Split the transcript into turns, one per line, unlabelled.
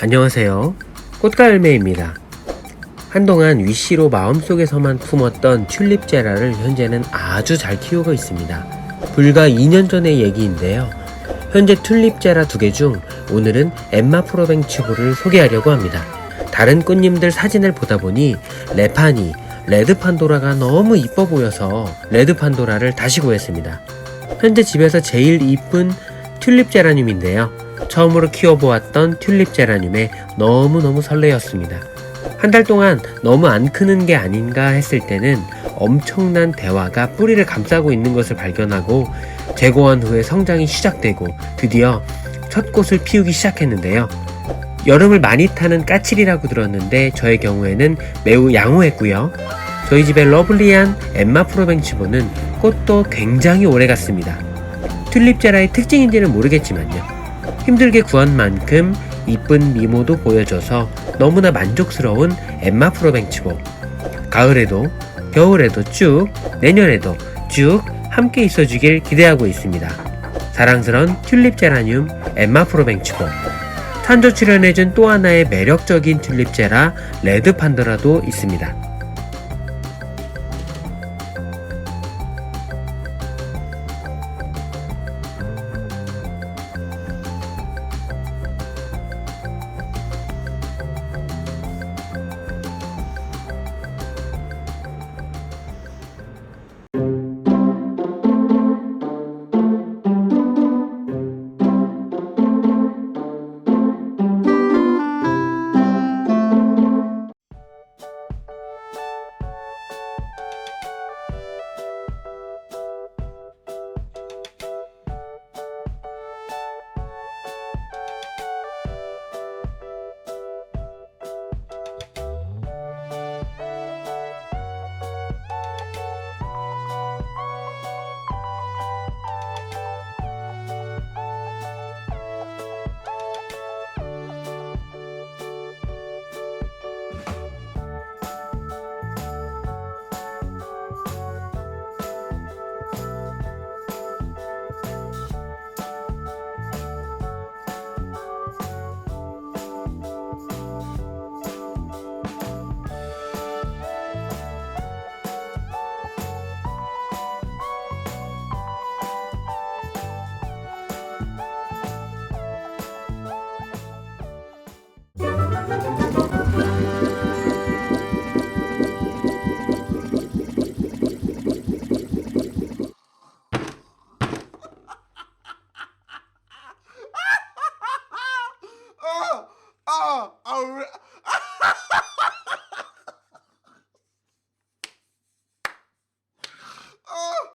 안녕하세요. 꽃가을매입니다. 한동안 위시로 마음속에서만 품었던 튤립 제라를 현재는 아주 잘 키우고 있습니다. 불과 2년 전의 얘기인데요. 현재 튤립 제라 두 개 중 오늘은 엠마 프로뱅치고를 소개하려고 합니다. 다른 꽃님들 사진을 보다 보니 레파니, 레드 판도라가 너무 이뻐 보여서 레드 판도라를 다시 구했습니다. 현재 집에서 제일 이쁜 튤립 제라늄인데요. 처음으로 키워보았던 튤립 제라늄에 너무너무 설레었습니다. 한 달 동안 너무 안 크는 게 아닌가 했을 때는 엄청난 대화가 뿌리를 감싸고 있는 것을 발견하고 재고한 후에 성장이 시작되고 드디어 첫 꽃을 피우기 시작했는데요. 여름을 많이 타는 까칠이라고 들었는데 저의 경우에는 매우 양호했고요. 저희 집의 러블리한 엠마 프로뱅치보는 꽃도 굉장히 오래 갔습니다. 튤립 제라의 특징인지는 모르겠지만요. 힘들게 구한 만큼 이쁜 미모도 보여줘서 너무나 만족스러운 엠마 프로뱅치보. 가을에도, 겨울에도 쭉, 내년에도 쭉 함께 있어주길 기대하고 있습니다. 사랑스런 튤립 제라늄 엠마 프로뱅치보. 탄조 출연해준 또 하나의 매력적인 튤립 제라 레드 판더라도 있습니다.